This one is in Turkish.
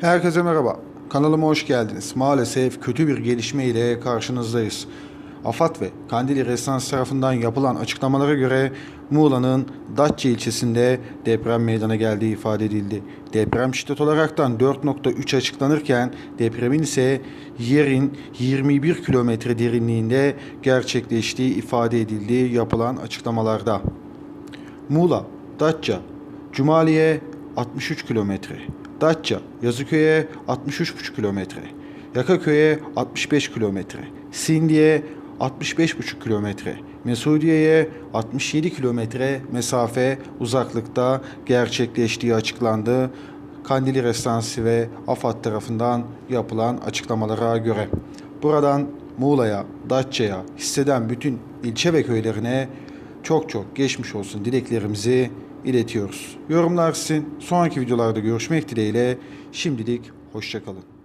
Herkese merhaba. Kanalıma hoş geldiniz. Maalesef kötü bir gelişme ile karşınızdayız. AFAD ve Kandili Restans tarafından yapılan açıklamalara göre Muğla'nın Datça ilçesinde deprem meydana geldiği ifade edildi. Deprem şiddet olaraktan 4.3 açıklanırken depremin ise yerin 21 kilometre derinliğinde gerçekleştiği ifade edildiği yapılan açıklamalarda. Muğla, Datça, Cumali'ye 63 kilometre, Datça, Yazıköy'e 63,5 kilometre, Yakaköy'e 65 kilometre, Sindi'ye 65,5 kilometre, Mesudiye'ye 67 kilometre mesafe uzaklıkta gerçekleştiği açıklandı. Kandili Restansı ve AFAD tarafından yapılan açıklamalara göre. Buradan Muğla'ya, Datça'ya, hisseden bütün ilçe ve köylerine çok çok geçmiş olsun dileklerimizi iletiyoruz. Yorumlar sizin. Sonraki videolarda görüşmek dileğiyle. Şimdilik hoşçakalın.